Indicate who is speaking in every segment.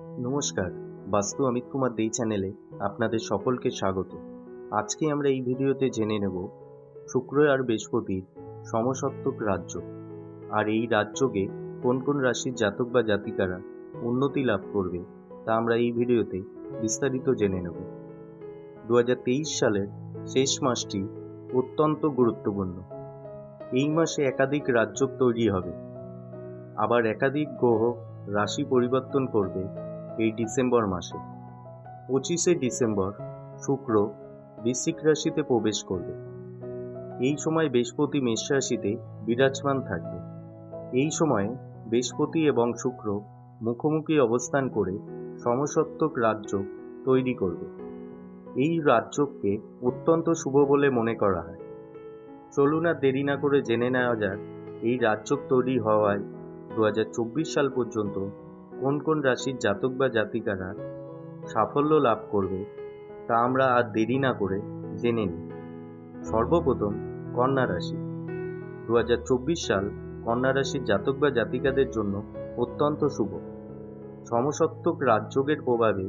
Speaker 1: নমস্কার, বাস্তু অমিত কুমার দেই চ্যানেলে আপনাদের সকলকে স্বাগত। আজকে আমরা এই ভিডিওতে জেনে নেব শুক্র আর বৃহস্পতির সমসত্বক রাজ্য আর এই রাজ্যকে কোন কোন রাশির জাতক বা জাতিকারা উন্নতি লাভ করবে তা আমরা এই ভিডিওতে বিস্তারিত জেনে নেব। দু হাজার তেইশ সালের শেষ মাসটি অত্যন্ত গুরুত্বপূর্ণ। এই মাসে একাধিক রাজ্য তৈরি হবে। আবার একাধিক গ্রহ রাশি পরিবর্তন করবে এই ডিসেম্বর মাসে। পঁচিশে ডিসেম্বর, শুক্র বৃশ্চিক রাশিতে প্রবেশ করবে। এই সময় বৃহস্পতি মেষ রাশিতে বিরাজমান থাকবে। এই সময়ে বৃহস্পতি এবং শুক্র মুখোমুখি অবস্থান করে সমসত্বক রাজ্য তৈরি করবে। এই রাজ্যকে অত্যন্ত শুভ বলে মনে করা হয়। চলুন আর দেরি না করে জেনে নেওয়া যাক, এই রাজ্য তৈরি হওয়ায় দু হাজার চব্বিশ সাল পর্যন্ত কোন কোন রাশির জাতক বা জাতিকারা সাফল্য লাভ করবে তা আমরা আর দেরি না করে জেনে নিই। সর্বপ্রথম কন্যা রাশি। দু হাজার চব্বিশ সাল কন্যা রাশির জাতক বা জাতিকাদের জন্য অত্যন্ত শুভ। সমসত্বক রাজযোগের প্রভাবে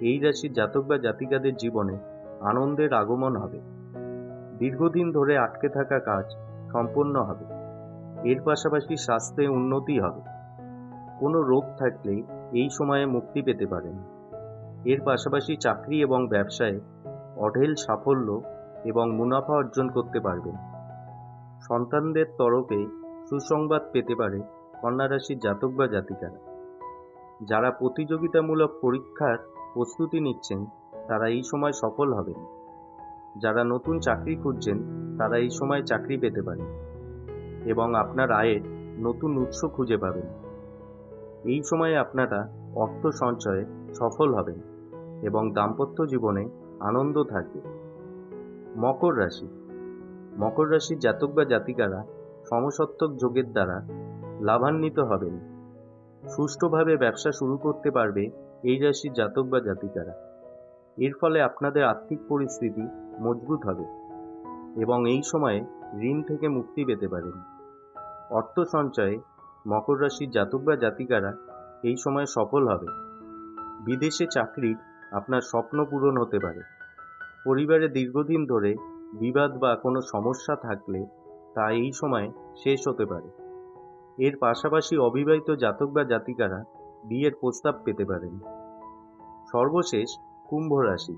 Speaker 1: এই রাশির জাতক বা জাতিকাদের জীবনে আনন্দের আগমন হবে। দীর্ঘদিন ধরে আটকে থাকা কাজ সম্পন্ন হবে। এর পাশাপাশি স্বাস্থ্যে উন্নতি হবে। কোনো রোগ থাকলে এই সময়ে মুক্তি পেতে পারেন। এর পাশাপাশি চাকরি এবং ব্যবসায় অঢেল সাফল্য এবং মুনাফা অর্জন করতে পারবেন। সন্তানদের তরফে সুসংবাদ পেতে পারে কন্যা রাশির জাতক বা জাতিকারা। যারা প্রতিযোগিতামূলক পরীক্ষার প্রস্তুতি নিচ্ছেন, তারা এই সময় সফল হবেন। যারা নতুন চাকরি খুঁজছেন, তারা এই সময় চাকরি পেতে পারেন এবং আপনার আয়ের নতুন উৎস খুঁজে পাবেন। এই সময়ে আপনারা অর্থ সঞ্চয়ে সফল হবেন এবং দাম্পত্য জীবনে আনন্দ থাকবে। মকর রাশি। মকর রাশির জাতক বা জাতিকারা সমসত্বক যোগের দ্বারা লাভান্বিত হবেন। সুষ্ঠুভাবে ব্যবসা শুরু করতে পারবে এই রাশির জাতক বা জাতিকারা। এর ফলে আপনাদের আর্থিক পরিস্থিতি মজবুত হবে এবং এই সময়ে ঋণ থেকে মুক্তি পেতে পারেন। অর্থ সঞ্চয়ে মকর রাশির জাতক বা জাতিকারা এই সময় সফল হবে। বিদেশে চাকরির আপনার স্বপ্ন পূরণ হতে পারে। পরিবারে দীর্ঘদিন ধরে বিবাদ বা কোনো সমস্যা থাকলে তা এই সময় শেষ হতে পারে। এর পাশাপাশি অবিবাহিত জাতক বা জাতিকারা বিয়ের প্রস্তাব পেতে পারেন। সর্বশেষ কুম্ভ রাশি।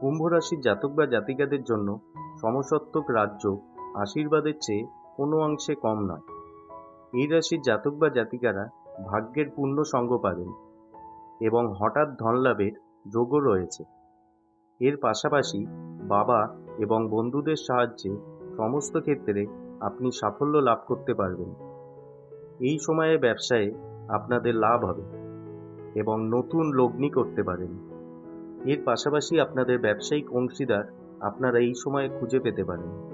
Speaker 1: কুম্ভ রাশির জাতক বা জাতিকাদের জন্য সমসত্বক রাজ্য আশীর্বাদের চেয়ে কোনো অংশে কম নয়। এই রাশির জাতক বা জাতিকারা ভাগ্যের পূর্ণ সঙ্গ পাবেন এবং হঠাৎ ধনলাভের যোগও রয়েছে। এর পাশাপাশি বাবা এবং বন্ধুদের সাহায্যে সমস্ত ক্ষেত্রে আপনি সাফল্য লাভ করতে পারবেন। এই সময়ে ব্যবসায়ে আপনাদের লাভ হবে এবং নতুন লগ্নি করতে পারেন। এর পাশাপাশি আপনাদের ব্যবসায়িক অংশীদার আপনারা এই সময়ে খুঁজে পেতে পারেন।